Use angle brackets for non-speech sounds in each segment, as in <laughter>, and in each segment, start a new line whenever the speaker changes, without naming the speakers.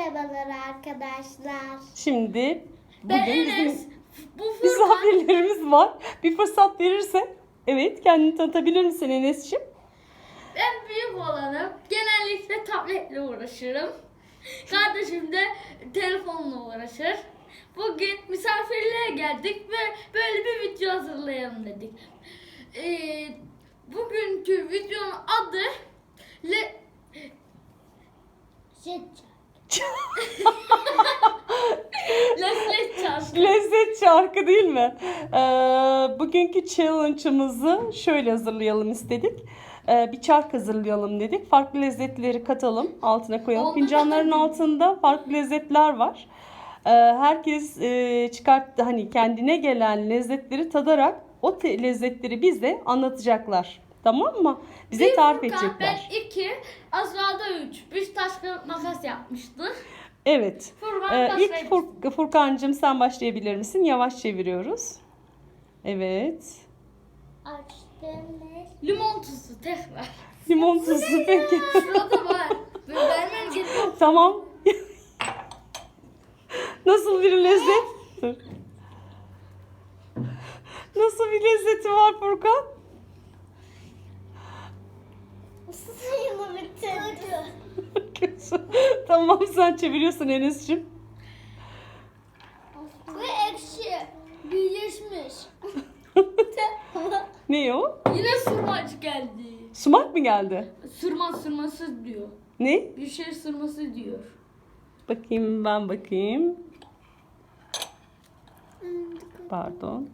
Merhabalar arkadaşlar.
Şimdi
Ben
bugün
Enes.
bizim
Bu <laughs> Furkan.
misafirlerimiz var. Bir fırsat verirse. Evet kendini tanıtabilir misin Enes'ciğim?
Ben büyük olanım. Genellikle tabletle uğraşırım. Kardeşim de telefonla uğraşır. Bugün misafirliğe geldik ve böyle bir video hazırlayalım dedik. Ee, bugünkü videonun adı Le
Süt.
Lezzet Çarşı.
Lezzet şarkı değil mi? Ee, bugünkü challenge'ımızı şöyle hazırlayalım istedik. Ee, bir çark hazırlayalım dedik. Farklı lezzetleri katalım, altına koyalım.
Oldu.
Fincanların altında farklı lezzetler var. Ee, herkes e, çıkarttı hani kendine gelen lezzetleri tadarak o lezzetleri bize anlatacaklar. Tamam mı? Bize
Bir
tarif
Furkan,
edecekler.
Ben 2, Azra'da 3. Biz taş kağıt makas yapmıştık.
Evet.
Furkan
Ee, ilk Fur- Furkan'cığım sen başlayabilir misin? Yavaş çeviriyoruz. Evet.
Açtım.
Limon tuzu tekrar.
Limon tuzlu peki.
Şurada var. Ben vermem gerekiyor.
tamam. Nasıl bir lezzet? Dur. Nasıl bir lezzeti var Furkan?
Suyumu bitirdi. <laughs>
tamam sen çeviriyorsun Enes'ciğim.
Bu ekşi. Birleşmiş. <laughs>
Ne o?
Yine sırmaç geldi.
Sumak mı geldi?
Sırma sırması diyor.
Ne?
Bir şey sırması diyor.
Bakayım ben bakayım. Pardon.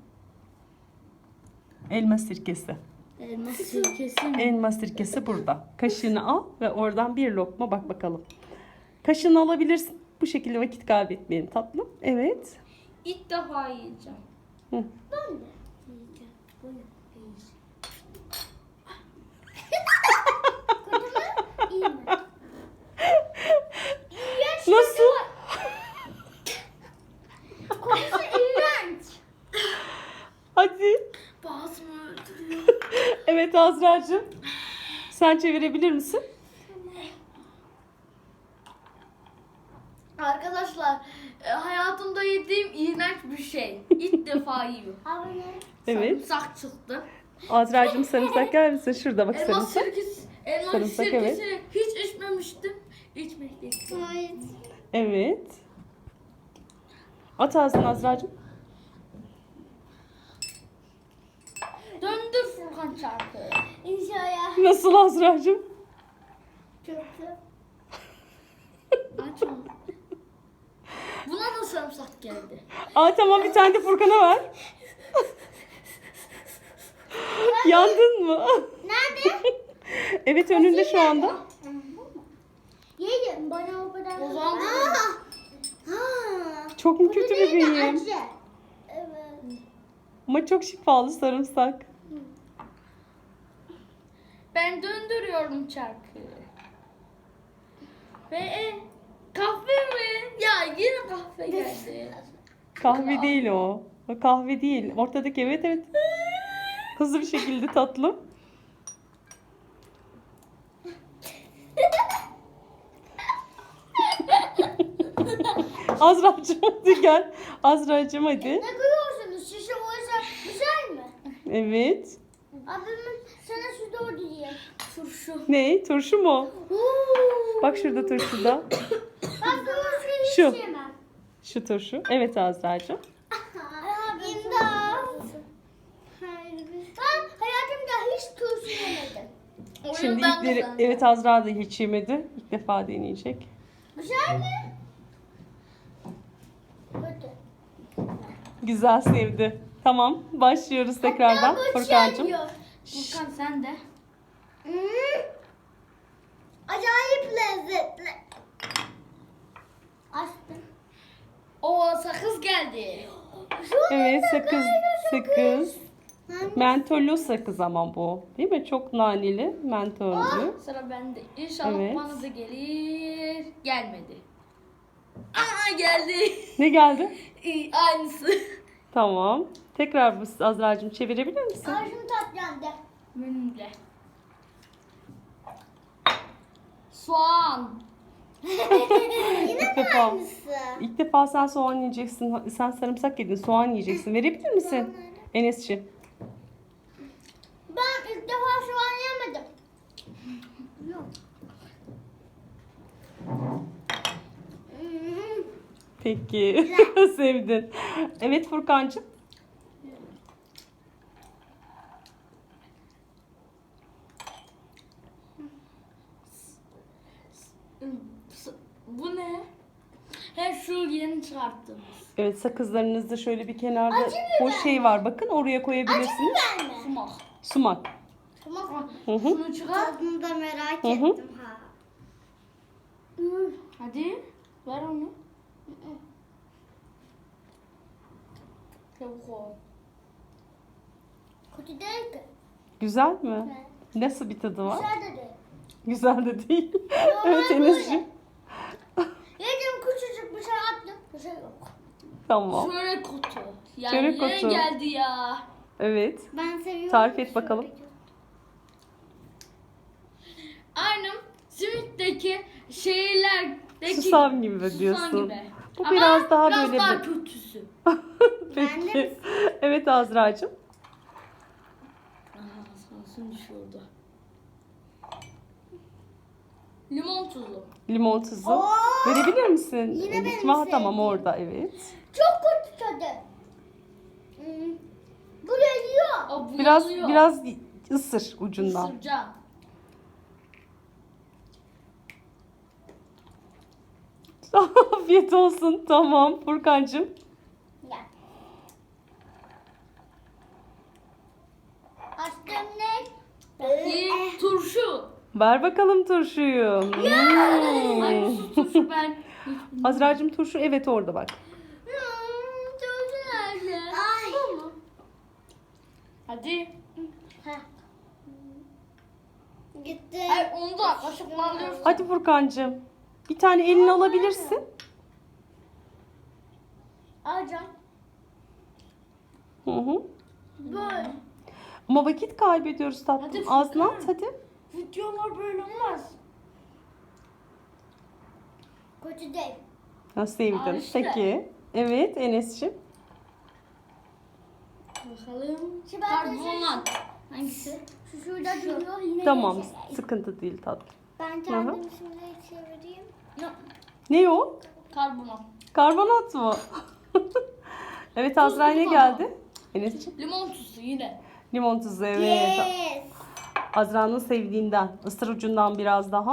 Elma sirkesi.
Elma sirkesi mi?
Elma sirkesi burada. Kaşığını al ve oradan bir lokma bak bakalım. Kaşığını alabilirsin. Bu şekilde vakit kaybetmeyin tatlım. Evet.
İlk defa yiyeceğim.
Hı.
Ben de yiyeceğim. Bunu yiyeceğim. Kötü mü? İyi mi? İğrenç
Nasıl?
Kokusu iğrenç.
Hadi.
Boğazımı öldürüyor.
Evet Azra'cığım. Sen çevirebilir misin?
Arkadaşlar e, hayatımda yediğim iğrenç bir şey. İlk <laughs> defa yiyorum.
Evet.
Sarımsak çıktı.
Azra'cığım sarımsak gel misin? Şurada bak
Elma
sarımsak.
sirkesi, elma
Sarımsak,
sirkesi hiç içmemiştim. İçmek istedim.
Hayır.
Evet. At ağzına Azra'cığım.
Furkan çarkı.
İnşallah.
Nasıl Azra'cığım?
Kötü. <laughs>
Aç onu. Buna da sarımsak geldi.
Aa tamam bir tane de Furkan'a ver. Yandın mı?
Nerede? <laughs>
evet önünde şu anda.
Yedim. Bana o kadar.
O zaman-.
Çok mu kötü bebeğim?
Evet.
Ama çok şifalı sarımsak.
Ben döndürüyorum çarkı. Ve e, kahve mi? Ya yine kahve geldi.
Kahve değil o. O kahve değil. Ortadaki evet evet. Hızlı bir şekilde tatlım. Azra'cığım hadi gel. Azra'cığım hadi.
Ne koyuyorsunuz? Şişe oysa güzel mi?
Evet.
Abimin sana şu doğru.
Turşu.
Ne? Turşu mu? Bak şurada.
Ben turşuyu hiç
Şu.
yemem.
Şu turşu. Evet Azra'cığım.
İmdat. Ben hayatımda hiç turşu yemedim.
Şimdi ilkleri,
kazandım.
evet Azra da hiç yemedi. İlk defa deneyecek.
Güzel mi? Kötü.
Güzel sevdi. Tamam başlıyoruz tekrardan Furkan'cığım.
Furkan sen de.
Hmm. Acayip lezzetli. Açtım.
O sakız geldi.
Evet sakız sakız. Mentollu sakız ama bu. Değil mi? Çok naneli, mentollü.
Sıra bende. İnşallah
Evet.
bana da gelir. Gelmedi. Aa geldi.
Ne geldi? <laughs>
İyi, Aynısı.
Tamam. Tekrar bu Azra'cığım çevirebilir misin?
Ağzım tatlandı.
Önümde. Soğan. <laughs>
Yine
ilk defa.
Aynısı.
İlk defa sen soğan yiyeceksin. Sen sarımsak yedin. Soğan yiyeceksin. Verebilir misin? Enes'ciğim.
Ben ilk defa soğan yemedim. Yok. Hmm.
Peki. <laughs> Sevdin. Evet Furkancığım.
Bu ne? Yeni çıkarttığımız.
Evet sakızlarınızda şöyle bir kenarda
Acı biber
boş şey var. Bakın oraya koyabilirsiniz.
Biber mi?
Sumak.
Sumak.
Tamam.
Hı hı.
Şunu çıkar.
Tadını da merak
Hı hı.
ettim ha.
Hadi. Ver onu. Çabuk ol.
Kötü değil ki.
Güzel mi? Nasıl bir tadı var?
Güzel de değil.
Güzel de değil. <laughs> Evet. Enes'ciğim.
Yedim küçücük bir şey attım. Bir şey yok.
Tamam.
Çörek otu. Ya
Çörek otu.
geldi ya.
Evet.
Ben seviyorum.
Tarif et bakalım.
Aynı simitteki şeylerdeki
Susam gibi
susam
diyorsun.
gibi.
Bu
Ama
biraz daha
biraz
böyle
daha
bir-
kötüsü. <laughs>
Ben de
Peki. Evet Azra'cığım.
Aa, sansın düşüyordu. Limon tuzu.
Limon tuzu.
Oo!
Verebilir misin?
Yine benim
Ha, tamam
sevdiğim.
orada evet.
Tadı. Hmm. Buraya yiyor.
O bu
Biraz
yanıyor.
biraz ısır ucundan.
Isıracağım. <laughs>
Afiyet olsun. Tamam Furkancığım.
Gel. Açtım ne?
Bir turşu.
Ver bakalım turşuyu. Hmm.
Hangisi turşu ben? <laughs>
Azra'cığım turşu evet orada bak.
Hmm, çok güzel.
Ay.
Hadi.
Heh. Gitti.
Hayır onu da kaşıkla alıyorsun.
Hadi Furkancığım. Bir tane elini alabilirsin.
Alacağım.
Hı hı.
Böyle.
Ama vakit kaybediyoruz tatlım.
Hadi
at hadi.
Videolar böyle olmaz.
Kötü değil.
Ha.
Al işte.
Peki. Evet Enes'ciğim.
Bakalım.
Şimdi ben
Karbonat. Hangisi?
Şu şurada duruyor yine
Tamam.
geçecek.
Sıkıntı değil tatlım.
Ben kendimi şimdi çevireyim.
Yok.
Ne o?
Karbonat.
Karbonat mı? <laughs> evet Azra ne geldi? Enes'ciğim.
Limon tuzu yine.
Limon tuzu evet.
Yes.
Azra'nın sevdiğinden. Isır ucundan biraz daha.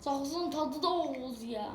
Sakızın tadı da olmaz ya.